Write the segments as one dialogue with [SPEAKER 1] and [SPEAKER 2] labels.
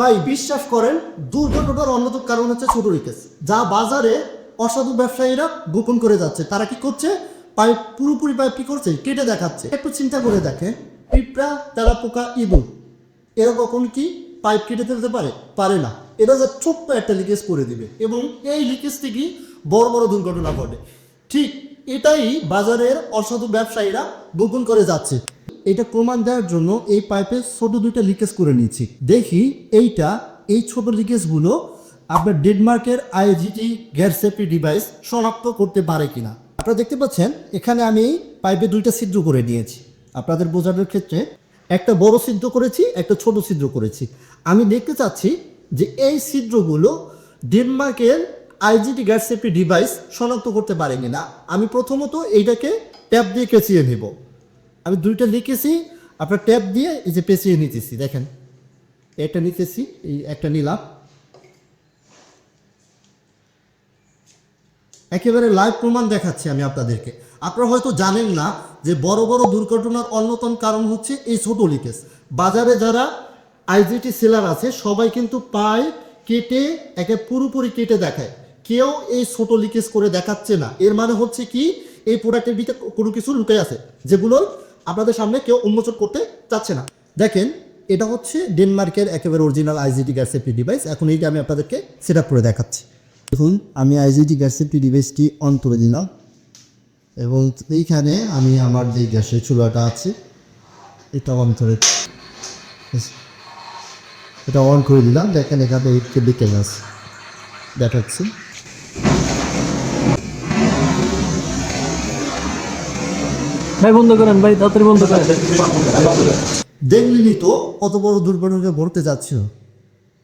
[SPEAKER 1] ভাই, বিশ্বাস করেন, দুর্ঘটনার অন্যতম কারণ হচ্ছে ছোট রিকেস যা বাজারে অসাধু ব্যবসায়ীরা গোপন করে যাচ্ছে। তারা কি করছে? পাইপ পুরোপুরি পাইপ কি করছে? কেটে দেখাচ্ছে। একটু চিন্তা করে দেখে পিঁপড়া তেলা পোকা ইঁদুর, এরা কখন কি পাইপ কেটে ফেলতে পারে? পারে না। এরা যা ছোট্ট একটা লিকেজ করে দিবে। এবং এই লিকেজ থেকেই বড় বড় দুর্ঘটনা ঘটে। ঠিক এটাই বাজারের অসাধু ব্যবসায়ীরা গোপন করে যাচ্ছে। এটা প্রমাণ দেওয়ার জন্য এই পাইপে ছোট দুইটা লিকেজ করে নিয়েছি। দেখি এইটা, এই ছোট লিকেজগুলো আপনার ডেনমার্কের আইজিটি গ্যাস সেফটি ডিভাইস শনাক্ত করতে পারে কিনা। আপনারা দেখতে পাচ্ছেন, এখানে আমি পাইপে দুইটা ছিদ্র করে নিয়েছি। আপনাদের বোঝানোর ক্ষেত্রে একটা বড় ছিদ্র করেছি, একটা ছোট ছিদ্র করেছি। আমি দেখতে চাচ্ছি যে এই ছিদ্রগুলো ডেনমার্কের আইজিটি গ্যাস সেফটি ডিভাইস শনাক্ত করতে পারে কিনা। আমি প্রথমত এইটাকে ট্যাপ দিয়ে কেচিয়ে নেব। আমি দুইটা লিখেছি, আপনার ট্যাপ দিয়ে এই যে পেঁচিয়ে নিতেছি, দেখেন। একটা নিতেছি, এই একটা নিলাম। একেবারে লাইভ প্রমাণ দেখাচ্ছি আমি আপনাদেরকে। আপনারা হয়তো জানেন না যে বড় বড় দুর্ঘটনার অন্যতম কারণ হচ্ছে এই ছোট লিকেজ। বাজারে যারা আইজিটি সেলার আছে, সবাই কিন্তু পায় কেটে, একে পুরোপুরি কেটে দেখায়। কেউ এই ছোট লিকেজ করে দেখাচ্ছে না। এর মানে হচ্ছে কি, এই প্রোডাক্টের ভিতরে কোনো কিছু লুকে আছে, যেগুলো আপনাদের সামনে কেউ উন্মোচন করতে চাচ্ছে না। দেখেন, এটা হচ্ছে ডেনমার্কের একেবারে original IGT gas safety device এখন এইটা আমি আপনাদেরকে সেট আপ করে দেখাচ্ছি। দেখুন, আমি আইজিটি গ্যাস সেফটি ডিভাইসটি অন করে দিলাম। এবং এইখানে আমি আমার যে গ্যাসের চুলাটা আছে এটা অন করে এটা অন করে দিলাম। দেখেন, এখানে একটু দিকে আছে। দেখাচ্ছি।
[SPEAKER 2] ভাই, বন্ধ করেন, ভাই, তাড়াতাড়ি বন্ধ করেন।
[SPEAKER 1] দেখলেনি তো কত বড় দুর্ঘটনাকে ভরতে যাচ্ছিল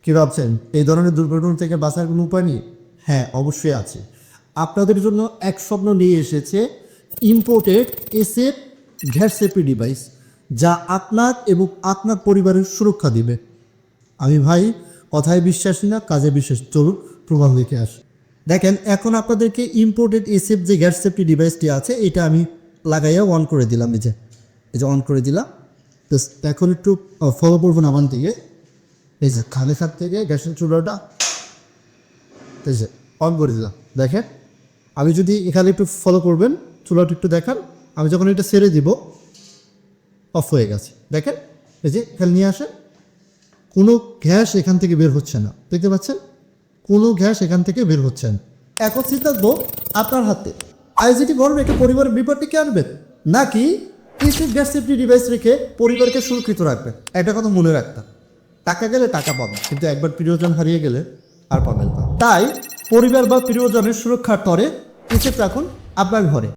[SPEAKER 1] কি ভাবছেন? এই ধরনের দুর্ঘটনা থেকে বাঁচার কোনো উপায় নেই? হ্যাঁ অবশ্যই আছে। আপনাদের জন্য এক স্বপ্ন নিয়ে এসেছে ইম্পোর্টেড এসএফ সেফটি ডিভাইস যা আপনার এবং আপনার পরিবারের সুরক্ষা দিবে। আমি ভাই, কথায় বিশ্বাসী না, কাজে বিশ্বাস। চলুন প্রভাব দেখে আসি। দেখেন, এখন আপনাদেরকে ইম্পোর্টেড এসএফ যে গ্যাস সেফটি ডিভাইসটি আছে, এটা আমি লাগাইয়া অন করে দিলাম, এই যে এই যে অন করে দিলাম। তো এখন একটু ফলো করব না আমার দিকে। এই যে খালে খাত থেকে গ্যাসের চুলাটা, এই যে অন করে দিলাম। দেখেন, আমি যদি এখানে একটু ফলো করবেন, চুলাটা একটু দেখান, আমি যখন এটা ছেড়ে দিব অফ হয়ে গেছে। দেখেন, এই যে এখানে নিয়ে আসেন, কোনো গ্যাস এখান থেকে বের হচ্ছে না। দেখতে পাচ্ছেন? কোনো গ্যাস এখান থেকে বের হচ্ছে না। এখন সিদ্ধান্ত আপনার হাতে। আইজিটি গড়ন এটা পরিবারের বিপদটিকে আনবেন নাকি কিছু গ্যাস সেফটি ডিভাইস রেখে পরিবারকে সুরক্ষিত রাখবে? একটা কথা মনে রাখতাম টাকা গেলে টাকা পাবে, কিন্তু একবার প্রিয়জন হারিয়ে গেলে আর পাবেন না। তাই পরিবার বা প্রিয়জনের সুরক্ষার তরে এসে রাখুন আপনার ঘরে।